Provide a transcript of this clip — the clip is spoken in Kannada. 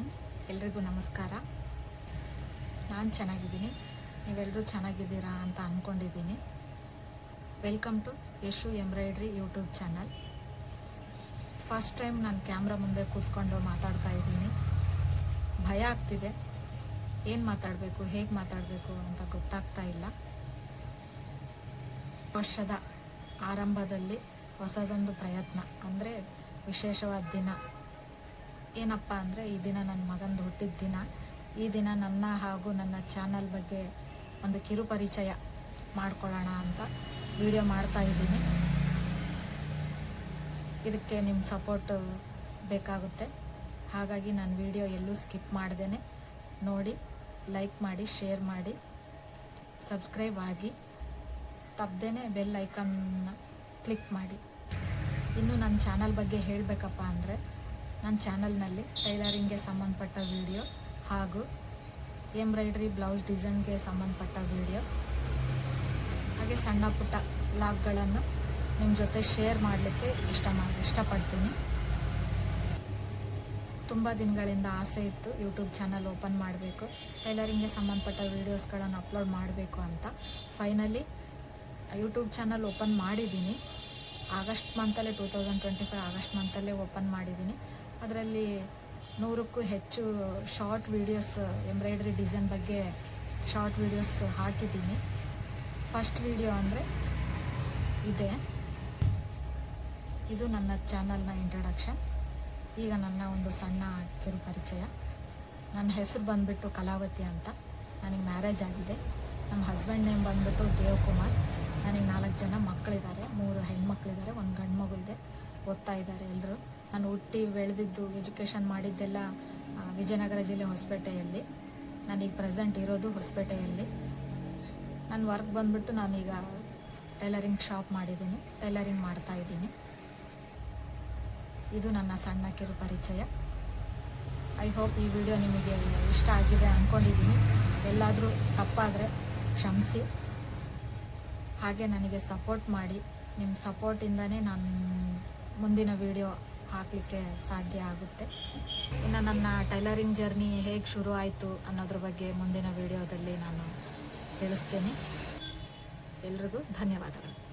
ಫ್ರೆಂಡ್ಸ್ ಎಲ್ರಿಗೂ ನಮಸ್ಕಾರ. ನಾನು ಚೆನ್ನಾಗಿದ್ದೀನಿ. ನೀವೆಲ್ಲರೂ ಚೆನ್ನಾಗಿದ್ದೀರಾ ಅಂತ ಅಂದ್ಕೊಂಡಿದ್ದೀನಿ welcome to Yashu embroidery YouTube channel first time ನಾನು ಕ್ಯಾಮ್ರಾ ಮುಂದೆ ಕೂತ್ಕೊಂಡು ಮಾತಾಡ್ತಾ ಇದ್ದೀನಿ. ಭಯ ಆಗ್ತಿದೆ. ಏನು ಮಾತಾಡಬೇಕು, ಹೇಗೆ ಮಾತಾಡಬೇಕು ಅಂತ ಗೊತ್ತಾಗ್ತಾ ಇಲ್ಲ. ವರ್ಷದ ಆರಂಭದಲ್ಲಿ ಹೊಸದೊಂದು ಪ್ರಯತ್ನ, ಅಂದರೆ ವಿಶೇಷವಾದ ದಿನ. ಏನಪ್ಪ ಅಂದರೆ, ಈ ದಿನ ನನ್ನ ಮಗಂದು ಹುಟ್ಟಿದ ದಿನ. ಈ ದಿನ ನನ್ನ ಹಾಗೂ ನನ್ನ ಚಾನಲ್ ಬಗ್ಗೆ ಒಂದು ಕಿರು ಪರಿಚಯ ಮಾಡ್ಕೊಳ್ಳೋಣ ಅಂತ ವಿಡಿಯೋ ಮಾಡ್ತಾ ಇದ್ದೀನಿ. ಇದಕ್ಕೆ ನಿಮ್ಮ ಸಪೋರ್ಟ್ ಬೇಕಾಗುತ್ತೆ. ಹಾಗಾಗಿ ನಾನು ವಿಡಿಯೋ ಎಲ್ಲೂ ಸ್ಕಿಪ್ ಮಾಡ್ದೇನೆ. ನೋಡಿ ಲೈಕ್ ಮಾಡಿ ಶೇರ್ ಮಾಡಿ ಸಬ್ಸ್ಕ್ರೈಬ್ ಆಗಿ ತಪ್ಪದೇ ಬೆಲ್ ಐಕನ್ನ ಕ್ಲಿಕ್ ಮಾಡಿ. ಇನ್ನು ನನ್ನ ಚಾನಲ್ ಬಗ್ಗೆ ಹೇಳಬೇಕಪ್ಪ ಅಂದರೆ ನನ್ನ ಚಾನಲ್ನಲ್ಲಿ ಟೈಲರಿಂಗ್ಗೆ ಸಂಬಂಧಪಟ್ಟ ವಿಡಿಯೋ ಹಾಗೂ ಎಂಬ್ರಾಯ್ಡ್ರಿ, ಬ್ಲೌಸ್ ಡಿಸೈನ್ಗೆ ಸಂಬಂಧಪಟ್ಟ ವಿಡಿಯೋ, ಹಾಗೆ ಸಣ್ಣ ಪುಟ್ಟ ಲಾಗ್ಗಳನ್ನು ನಿಮ್ಮ ಜೊತೆ ಶೇರ್ ಮಾಡಲಿಕ್ಕೆ ಇಷ್ಟ ಮಾಡಿ ಇಷ್ಟಪಡ್ತೀನಿ. ತುಂಬ ದಿನಗಳಿಂದ ಆಸೆ ಇತ್ತು ಯೂಟ್ಯೂಬ್ ಚಾನಲ್ ಓಪನ್ ಮಾಡಬೇಕು, ಟೈಲರಿಂಗ್ಗೆ ಸಂಬಂಧಪಟ್ಟ ವೀಡಿಯೋಸ್ಗಳನ್ನು ಅಪ್ಲೋಡ್ ಮಾಡಬೇಕು ಅಂತ. ಫೈನಲಿ, ಯೂಟ್ಯೂಬ್ ಚಾನಲ್ ಓಪನ್ ಮಾಡಿದ್ದೀನಿ. August ಮಂತಲ್ಲೇ, two thousand twenty five August ಮಂತಲ್ಲೇ open ಮಾಡಿದ್ದೀನಿ. ಅದರಲ್ಲಿ ನೂರಕ್ಕೂ ಹೆಚ್ಚು ಶಾರ್ಟ್ ವೀಡಿಯೋಸ್ ಎಂಬ್ರಾಯ್ಡ್ರಿ ಡಿಸೈನ್ ಬಗ್ಗೆ ಶಾರ್ಟ್ ವೀಡಿಯೋಸ್ ಹಾಕಿದ್ದೀನಿ. ಫಸ್ಟ್ ವಿಡಿಯೋ ಅಂದರೆ ಇದೆ. ಇದು ನನ್ನ ಚಾನಲ್ನ ಇಂಟ್ರಡಕ್ಷನ್ ಈಗ ನನ್ನ ಒಂದು ಸಣ್ಣ ಕಿರು ಪರಿಚಯ. ನನ್ನ ಹೆಸರು ಬಂದುಬಿಟ್ಟು ಕಲಾವತಿ ಅಂತ. ನನಗೆ ಮ್ಯಾರೇಜ್ ಆಗಿದೆ. ನಮ್ಮ ಹಸ್ಬೆಂಡ್ ನೇಮ್ ಬಂದುಬಿಟ್ಟು ದೇವ್ ಕುಮಾರ್ ನನಗೆ ನಾಲ್ಕು ಜನ ಮಕ್ಕಳಿದ್ದಾರೆ. ಮೂರು ಹೆಣ್ಮಕ್ಳಿದ್ದಾರೆ. ಒಂದು ಹುಟ್ಟಿ ಬೆಳೆದಿದ್ದು ಎಜುಕೇಷನ್ ಮಾಡಿದ್ದೆಲ್ಲ ವಿಜಯನಗರ ಜಿಲ್ಲೆ ಹೊಸಪೇಟೆಯಲ್ಲಿ. ನಾನೀಗ ಪ್ರೆಸೆಂಟ್ ಇರೋದು ಹೊಸಪೇಟೆಯಲ್ಲಿ. ನನ್ನ ವರ್ಕ್ ಬಂದ್ಬಿಟ್ಟು ನಾನೀಗ ಟೈಲರಿಂಗ್ ಶಾಪ್ ಮಾಡಿದ್ದೀನಿ. ಟೈಲರಿಂಗ್ ಮಾಡ್ತಾ ಇದ್ದೀನಿ. ಇದು ನನ್ನ ಸಣ್ಣ ಕಿರು ಪರಿಚಯ. ಐ ಹೋಪ್ ಈ ವಿಡಿಯೋ ನಿಮಗೆ ಇಷ್ಟ ಆಗಿದೆ ಅಂದ್ಕೊಂಡಿದ್ದೀನಿ ಎಲ್ಲಾದರೂ ತಪ್ಪಾದರೆ ಕ್ಷಮಿಸಿ. ಹಾಗೆ ನನಗೆ ಸಪೋರ್ಟ್ ಮಾಡಿ. ನಿಮ್ಮ ಸಪೋರ್ಟಿಂದನೇ ನಾನು ಮುಂದಿನ ವಿಡಿಯೋ ಹಾಕಲಿಕ್ಕೆ ಸಾಧ್ಯ ಆಗುತ್ತೆ. ಇನ್ನು ನನ್ನ ಟೈಲರಿಂಗ್ ಜರ್ನಿ ಹೇಗೆ ಶುರು ಆಯಿತು ಅನ್ನೋದ್ರ ಬಗ್ಗೆ ಮುಂದಿನ ವಿಡಿಯೋದಲ್ಲಿ ನಾನು ತಿಳಿಸ್ತೇನೆ. ಎಲ್ರಿಗೂ ಧನ್ಯವಾದಗಳು.